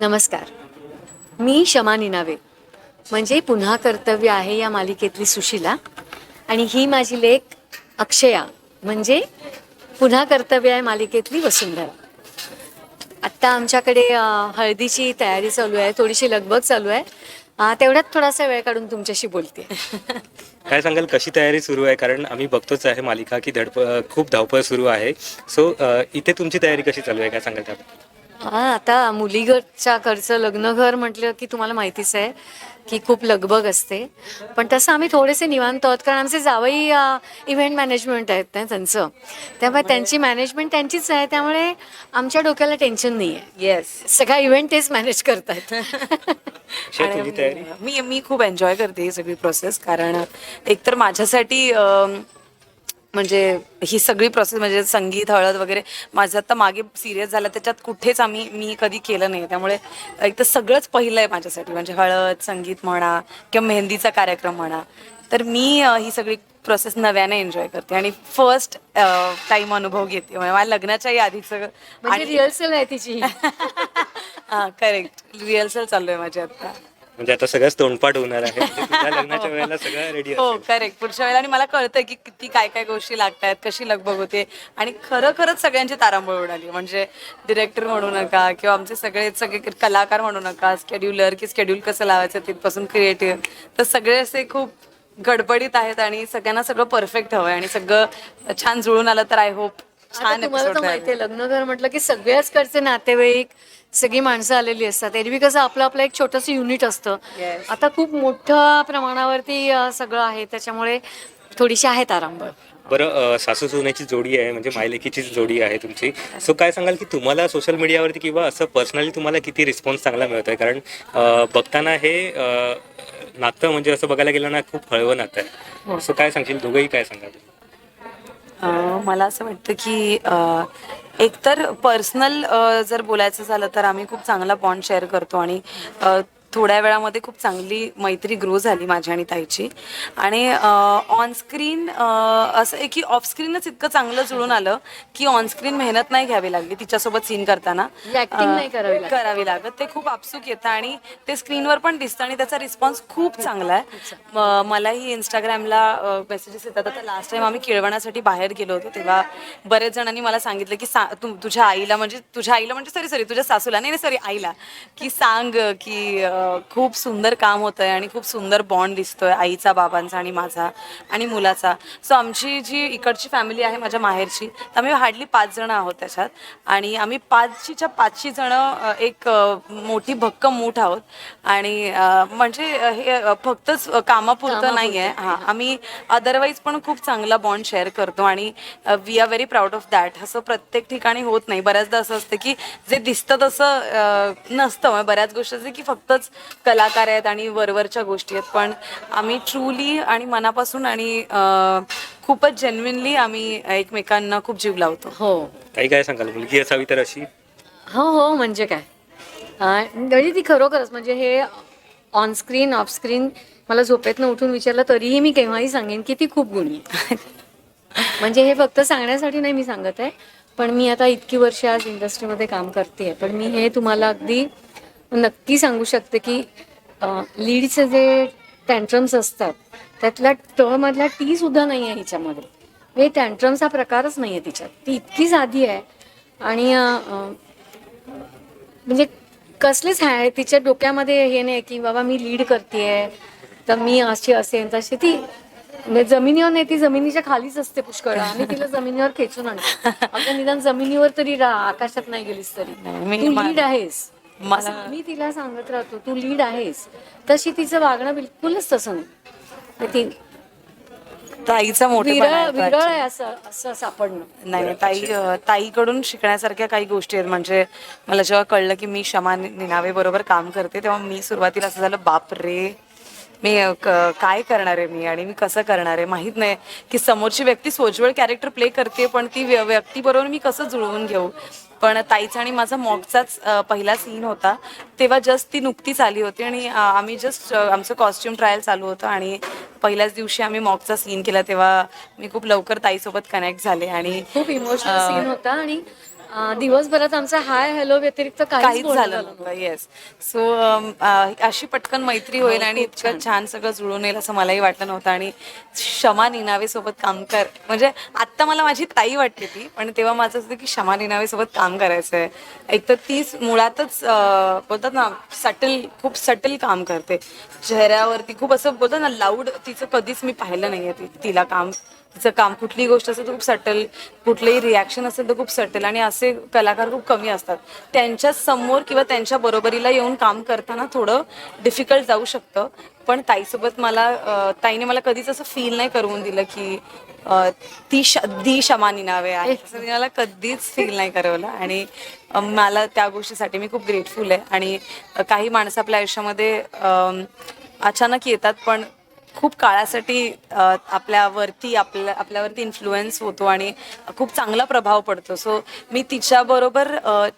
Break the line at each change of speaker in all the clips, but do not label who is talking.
नमस्कार. मी शमा निनावे. म्हणजे पुन्हा कर्तव्य आहे या मालिकेतली सुशिला आणि ही माझी लेख अक्षया. म्हणजे पुन्हा कर्तव्य आहे मालिकेतली वसुंधरा. आत्ता आमच्याकडे हळदीची तयारी चालू आहे थोडीशी लगबग चालू आहे. तेवढ्यात थोडासा वेळ काढून तुमच्याशी बोलते.
काय सांगाल कशी तयारी सुरू आहे? कारण आम्ही बघतोच आहे मालिका की धडप खूप धावपळ सुरू आहे. सो इथे तुमची तयारी कशी चालू आहे? काय सांगाल त्याबद्दल?
हा आता मुलीघरच्या घरचं लग्नघर म्हटलं की तुम्हाला माहितीच आहे की खूप लगबग असते. पण तसं आम्ही थोडेसे निवांत आहोत कारण आमचे जावई इव्हेंट मॅनेजमेंट आहेत ना त्यांचं. त्यामुळे त्यांची मॅनेजमेंट त्यांचीच आहे. त्यामुळे आमच्या डोक्याला टेन्शन नाही आहे
येस
सगळा इव्हेंट तेच मॅनेज करतात.
तयारी?
मी मी खूप एन्जॉय करते ही सगळी प्रोसेस कारण एकतर माझ्यासाठी म्हणजे ही सगळी प्रोसेस म्हणजे संगीत हळद वगैरे माझं आता मागे सिरियस झालं त्याच्यात कुठेच आम्ही मी कधी केलं नाही. त्यामुळे एक तर सगळंच पहिलं आहे माझ्यासाठी. म्हणजे हळद संगीत म्हणा किंवा मेहंदीचा कार्यक्रम म्हणा. तर मी ही सगळी प्रोसेस नव्याने एन्जॉय करते. आणि फर्स्ट टाइम अनुभव घेते. म्हणजे माझ्या लग्नाच्याही आधीचं
म्हणजे रिहर्सल आहे तिची.
हा करेक्ट रिहर्सल चालू आहे माझी आता.
म्हणजे आता सगळंच तोंडपाठ होणार आहे. म्हणजे तुझ्या लग्नाच्या वेळेला सगळं रेडी
हो करेक्ट पुढच्या वेळेला आणि मला कळतंय की किती काय काय गोष्टी लागतात कशी लगबग होते आणि खरं खरंच सगळ्यांची तारांबळ उडाली. म्हणजे डिरेक्टर म्हणू नका किंवा आमचे सगळे सगळे कलाकार म्हणू नका स्केड्युलर की स्केड्यूल कसं लावायचं तिथपासून क्रिएटिव्ह तर सगळे असे खूप गडबडीत आहेत आणि सगळ्यांना सगळं परफेक्ट हवंय आणि सगळं छान जुळून आलं तर आय होप छान
तुम्हाला तर
episode
माहितीये लग्नघर म्हटलं की सगळ्याच कडचे नातेवाईक सगळी माणसं आलेली असतात. एरवी कसं आपलं आपलं एक छोटस युनिट असतं.
Yes.
आता खूप मोठ्या प्रमाणावरती अं, सगळं आहे. त्याच्यामुळे थोडीशी आहेत आरामबळ.
बरं सासू सुनेची जोडी आहे म्हणजे मायलेकीची जोडी आहे तुमची. सो काय सांगाल की तुम्हाला सोशल मीडियावरती किंवा असं पर्सनली तुम्हाला किती रिस्पॉन्स चांगला मिळत आहे कारण अ, बघताना हे अ, नातं म्हणजे असं बघायला गेलं ना खूप हळवं नातं आहे. सो काय सांगशील? दोघंही काय सांगाल?
मला असं वाटतं की एकतर पर्सनल जर बोलायचं झालं तर आम्ही खूप चांगला बॉन्ड शेअर करतो आणि थोड्या वेळामध्ये खूप चांगली मैत्री ग्रो झाली माझी आणि ताईची. आणि ऑन स्क्रीन असं आहे की ऑफ स्क्रीनच इतकं चांगलं जुळून आलं की ऑन स्क्रीन मेहनत नाही घ्यावी लागली तिच्यासोबत सीन करताना.
करावी लागत.
ते खूप आपसूक येतं आणि ते स्क्रीनवर पण दिसतं आणि त्याचा रिस्पॉन्स खूप चांगला आहे. मलाही इंस्टाग्रामला मेसेजेस येतात. आता लास्ट टाइम आम्ही केळवण्यासाठी बाहेर गेलो होतो तेव्हा बरेच जणांनी मला सांगितलं की सा तुझ्या आईला म्हणजे तुझ्या आईला म्हणजे सॉरी सॉरी तुझ्या सासूला नाही सॉरी आईला की सांग की खूप सुंदर काम होतंय आणि खूप सुंदर बॉन्ड दिसतोय आईचा बाबांचा आणि माझा आणि मुलाचा. सो आमची जी इकडची फॅमिली आहे माझ्या माहेरची तर आम्ही हार्डली पाच जण आहोत त्याच्यात. आणि आम्ही पाचशीच्या पाचशे जण एक मोठी भक्कम मूठ आहोत. आणि म्हणजे हे फक्तच कामापुरतं नाही आहे हां आम्ही अदरवाईज पण खूप चांगला बॉन्ड शेअर करतो आणि we are very proud of that असं प्रत्येक ठिकाणी होत नाही. बऱ्याचदा असं असतं की जे दिसतं तसं नसतं. बऱ्याच गोष्टी की फक्तच कलाकार आहेत आणि वरवरच्या गोष्टी आहेत. पण आम्ही ट्रूली आणि मनापासून आणि खूपच जेन्युनली आम्ही एकमेकांना खूप जीव लावतो.
हो.
ताई काय सांगाल? मुलगी असावी तर अशी?
हो हो म्हणजे काय? म्हणजे ती खरोखरच म्हणजे हे ऑन स्क्रीन ऑफ स्क्रीन मला झोपेतनं उठून विचारलं तरीही मी केव्हाही सांगेन की ती खूप गुणी आहे. म्हणजे हे फक्त सांगण्यासाठी नाही मी सांगत आहे पण मी आता इतकी वर्ष आज इंडस्ट्रीमध्ये काम करते पण मी हे तुम्हाला अगदी नक्की सांगू शकते की लीडचे जे टँट्रम्स असतात त्यातल्या ट मधला टी सुद्धा नाही आहे हिच्यामध्ये. म्हणजे टँट्रम्स हा प्रकारच नाही आहे तिच्यात. ती इतकी साधी आहे आणि म्हणजे कसलेच आहे तिच्या डोक्यामध्ये हे नाही की बाबा मी लीड करतेय तर मी अशी असेन तशी. ती म्हणजे जमिनीवर नाही ती जमिनीच्या खालीच असते पुष्कळ. आम्ही तिला जमिनीवर खेचून आणतो. निदान जमिनीवर तरी राहा आकाशात नाही गेलीस तरी. लीड आहेस.
मला-
मी तिला सांगत राहतो तू लीड आहेस. तशी तिचं वागणं बिलकुलच तसं नाही. ती
ताईचा मोठे
विरळ विरळ आहे असं असं सापडणं.
नाही ताई अ, ताईकडून शिकण्यासारख्या काही गोष्टी आहेत. म्हणजे मला जेव्हा कळलं की मी शमा नि- निनावे बरोबर काम करते तेव्हा मी सुरुवातीला असं झालं बाप रे मी क- काय करणार आहे मी आणि मी कसं करणार आहे माहीत नाही. की समोरची व्यक्ती सोज्वळ कॅरेक्टर प्ले करते पण ती व्य- व्यक्तीबरोबर मी कसं जुळवून घेऊ? पण ताईचा आणि माझा मॉकचाच पहिला सीन होता. तेव्हा जस्ट ती नुकतीच आली होती आणि आम्ही जस्ट आमचं कॉस्ट्युम ट्रायल चालू होतं आणि पहिल्याच दिवशी आम्ही मॉकचा सीन केला तेव्हा मी खूप लवकर ताईसोबत कनेक्ट झाले आणि
खूप इमोशनल सीन होता आणि अं, दिवसभरात आमचा हाय हॅलो व्यतिरिक्त काहीच
झालं नव्हतं येस सो अशी पटकन मैत्री होईल आणि इतकं छान. सगळं जुळून येईल असं मलाही वाटलं नव्हतं आणि क्षमा निनावे सोबत काम कर. म्हणजे आत्ता मला माझी ताई वाटते ती पण तेव्हा माझं असं की क्षमा निनावे सोबत काम करायचं आहे एक तर तीच मुळातच अं, बोलतात ना सटल खूप सटल काम करते. चेहऱ्यावरती खूप असं बोलतात ना लाऊड तिचं कधीच मी पाहिलं नाहीये ती तिला काम. तिचं काम कुठलीही गोष्ट असेल तर खूप सटल कुठलंही रिॲक्शन असेल तर खूप सटल आणि असे कलाकार खूप कमी असतात. त्यांच्यासमोर किंवा त्यांच्या बरोबरीला येऊन काम करताना थोडं डिफिकल्ट जाऊ शकतं. पण ताईसोबत मला ताईने मला कधीच असं फील नाही करून दिलं की ती श दी शमानी नावे आहे असं मला कधीच फील नाही करवलं. आणि मला त्या गोष्टीसाठी मी खूप ग्रेटफुल आहे. आणि काही माणसं आपल्या आयुष्यामध्ये अचानक येतात पण खूप काळासाठी आपल्यावरती आपल्या आपल्यावरती इन्फ्लुएन्स होतो आणि खूप चांगला प्रभाव पडतो. सो मी तिच्याबरोबर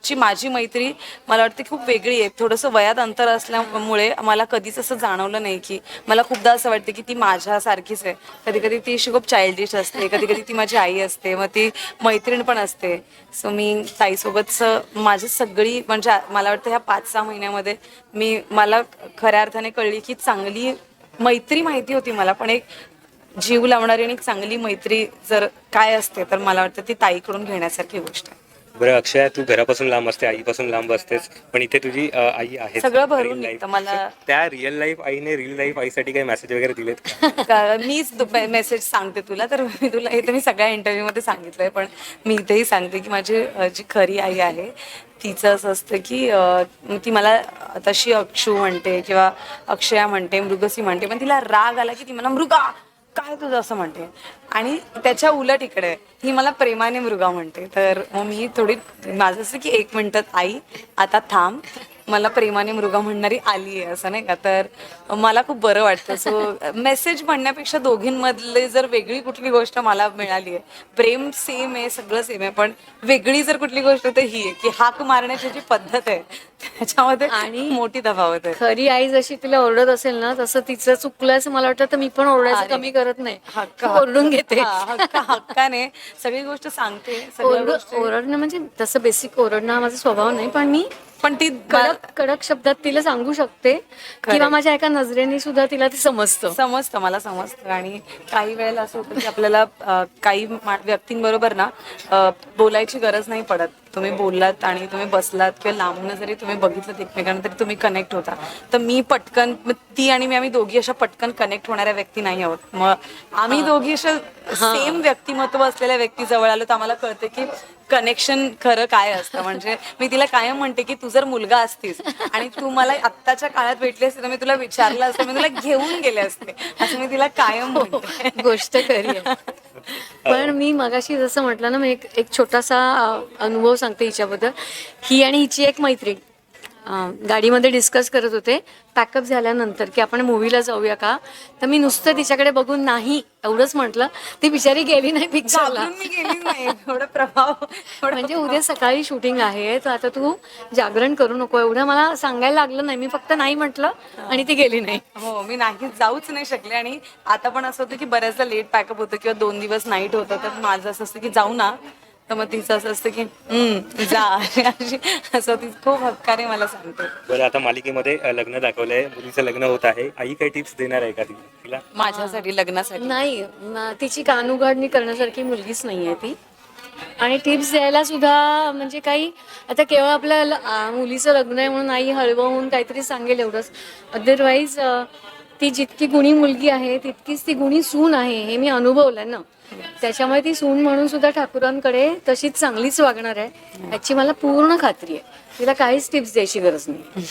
ची माझी मैत्री मला वाटते खूप वेगळी आहे. थोडंसं वयात अंतर असल्यामुळे मला कधीच असं जाणवलं नाही की मला खूपदा असं वाटतं की ती माझ्यासारखीच आहे. कधी कधी ती खूप चाइल्डिश असते कधी कधी ती माझी आई असते मग ती मैत्रीण पण असते. सो मी ताईसोबतचं माझी सगळी म्हणजे मला वाटतं ह्या पाच सहा महिन्यामध्ये मी मला खऱ्या अर्थाने कळली की चांगली मैत्री माहिती होती मला पण एक जीव लावणारी आणि एक चांगली मैत्री जर काय असते तर मला वाटतं ती ताईकडून घेण्यासारखी गोष्ट आहे
बरं अक्षय तू घरापासून लांब असते आईपासून लांब असतेस पण इथे तुझी अ, आई आहे
सगळं भरून निघतं मला.
त्या रिअल लाईफ आईने रिअल लाईफ आईसाठी काही मेसेज वगैरे दिलेत का?
का- मीच मेसेज सांगते तुला तर मी तुला हे तर मी सगळ्या इंटरव्ह्यू मध्ये सांगितलंय पण मी इथेही सांगते की माझी अ, जी खरी आई आहे तिचं असं असतं की ती मला तशी अक्षू म्हणते किंवा अक्षया म्हणते मृगसी म्हणते पण तिला राग आला की ती मला मृगा काय तुझं असं म्हणते? आणि त्याच्या उलट इकडे ही मला प्रेमाने मृगा म्हणते. तर मग मी थोडी माझं असं की एक मिनिटात आई आता थांब. मला प्रेमाने मृगा म्हणणारी आली आहे असं नाही का? तर मला खूप बरं वाटतं. सो मेसेज म्हणण्यापेक्षा दोघींमधले जर वेगळी कुठली गोष्ट मला मिळाली आहे प्रेम सेम आहे सगळं सेम आहे पण वेगळी जर कुठली गोष्ट तर ही आहे की हाक मारण्याची जी पद्धत आहे त्याच्यामध्ये आणि मोठी तफावत आहे.
खरी आई जशी तिला ओरडत असेल ना तसं तिचं चुकलं असं मला वाटतं तर मी पण ओरडायचं कमी करत नाही.
हक्क
ओरडून घेते.
हक्क हक्काने सगळी गोष्ट सांगते
ओरडणं म्हणजे तसं बेसिक ओरडणं माझा स्वभाव नाही पण मी
पण ती
कडक कडक शब्दात तिला सांगू शकते. किंवा माझ्या एका नजरेने सुद्धा तिला ते समजतं.
समजतं मला समजतं. आणि काही वेळेला असं होतं की आपल्याला काही व्यक्तींबरोबर ना बोलायची गरज नाही पडत. तुम्ही बोललात आणि तुम्ही बसलात किंवा लांबून जरी तुम्ही बघितलं एकमेकांना तरी तुम्ही कनेक्ट होता. तर मी पटकन ती आणि मी आम्ही दोघी अशा पटकन कनेक्ट होणाऱ्या व्यक्ती नाही आहोत. मग आम्ही दोघी अशा सेम व्यक्तिमत्व असलेल्या व्यक्ती जवळ आलो तर आम्हाला कळते की कनेक्शन खरं काय असतं. म्हणजे मी तिला कायम म्हणते की तू जर मुलगा असतीस आणि तू मला आत्ताच्या काळात भेटली असते तर मी तुला विचारलं असतं मी तुला घेऊन गेले असते. असं मी तिला कायम म्हणते.
गोष्ट आहे. पण मी मगाशी जसं म्हटलं ना मी एक एक छोटासा अ, अनुभव सांगते हिच्याबद्दल. ही आणि हिची एक मैत्रीण. गाडीमध्ये डिस्कस करत होते. पॅकअप झाल्यानंतर की आपण मूवीला जाऊया का? तर मी नुसतं तिच्याकडे बघून नाही एवढंच म्हटलं. ती बिचारी गेली नाही पिक्चरला
प्रभाव
म्हणजे उद्या सकाळी शूटिंग आहे तर आता तू जागरण करू नको. एवढं मला सांगायला लागलं नाही. मी फक्त नाही म्हटलं आणि ती गेली नाही.
हो मी नाही जाऊच नाही शकले. आणि आता पण असं होतं की बऱ्याचदा लेट पॅकअप होतं किंवा दोन दिवस नाईट होतं. तर माझं असं असतं की जाऊ ना. तर मग तिचं असं असतं की "हम्म, जा. अशी असं ती खूप हक्काने मला सांगते.
बरं आता मालिकेमध्ये अ, लग्न दाखवलंय. मुलीचं लग्न होत आहे. आई काही टिप्स देणार आहे का ती तिला?
माझ्यासाठी लग्नासाठी.
नाही न- तिची कानउघाडणी करण्यासारखी मुलगीच नाही आहे ती. आणि टिप्स द्यायला सुद्धा म्हणजे काही आता केवळ आपल्या ल- आ, मुलीचं लग्न आहे म्हणून आई हळवून काहीतरी सांगेल एवढंच. अदरवाईज ती जितकी गुणी मुलगी आहे तितकीच ती गुणी सून आहे हे मी अनुभवलं ना. त्याच्यामुळे ती सून म्हणून सुद्धा ठाकुरांकडे तशीच चांगलीच वागणार आहे. याची मला पूर्ण खात्री आहे. तिला काहीच टिप्स द्यायची गरज नाही.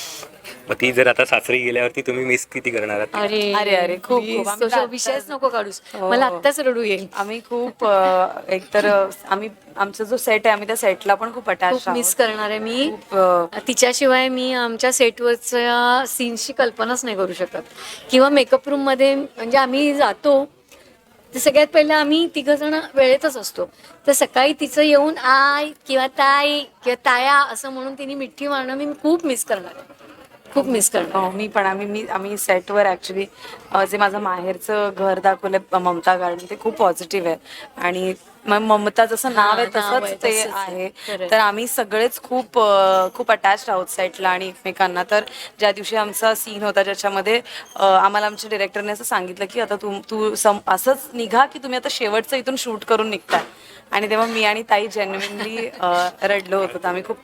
मग ती जर आता सासरी गेल्यावरती तुम्ही मिस किती करणार आहात?
अरे
अरे, अरे, खूप, खूप.
please,
आम्ही
तो
तर
विषयच नको काढूस.
हो,
मला. आत्ताच रडू येईल.
आम्ही खूप अ, एकतर अ, आम्ही आमचा जो सेट आहे आम्ही त्या सेटला पण खूप अटॅच
खूप मिस करणार आहे मी. तिच्याशिवाय मी आमच्या सेटवरच्या सीन्सची कल्पनाच नाही करू शकत. किंवा मेकअप रूममध्ये म्हणजे आम्ही जातो तर सगळ्यात पहिलं आम्ही तिघ जण वेळेतच असतो. तर सकाळी तिचं येऊन आय किंवा ताई किंवा ताया असं म्हणून तिने मिठी मारणं मी खूप मिस करणार आहे. खूप मिस करणार
हो मी पण आम्ही मी आम्ही सेटवर ॲक्च्युली जे माझं माहेरचं घर दाखवलं ममता गार्डन ते खूप पॉझिटिव्ह आहे. आणि म- ममता जसं नाव आहे तसंच ते
आहे.
तर आम्ही सगळेच खूप खूप अटॅच आहोत सेटला आणि एकमेकांना. तर ज्या दिवशी आमचा सीन होता ज्याच्यामध्ये आम्हाला आमच्या डिरेक्टरने असं सांगितलं की आता तू तू सम असंच निघा की तुम्ही आता शेवटचं इथून शूट करून निघताय. आणि तेव्हा मी आणि ताई जेन्युइनली रडलो होतो. आम्ही खूप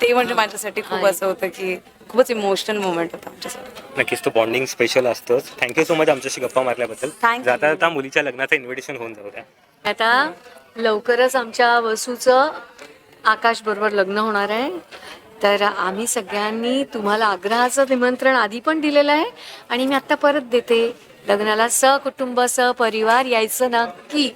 ते म्हणजे माझ्यासाठी खूप असं होतं की खूपच इमोशनल मोमेंट होता आमच्यासाठी.
नक्कीच तो बॉन्डिंग स्पेशल असतोच. थँक्यू सो मच आमच्याशी गप्पा मारल्याबद्दल.
Thank you.
जाता जाता मुलीच्या लग्नाचं इन्व्हिटेशन होऊन जाऊ द्या.
आता लवकरच आमच्या वसूचं आकाश बरोबर लग्न होणार आहे. तर आम्ही सगळ्यांनी तुम्हाला आग्रहाचं निमंत्रण आधी पण दिलेलं आहे आणि मी आत्ता परत देते. लग्नाला सहकुटुंब सहपरिवार यायचं नक्की.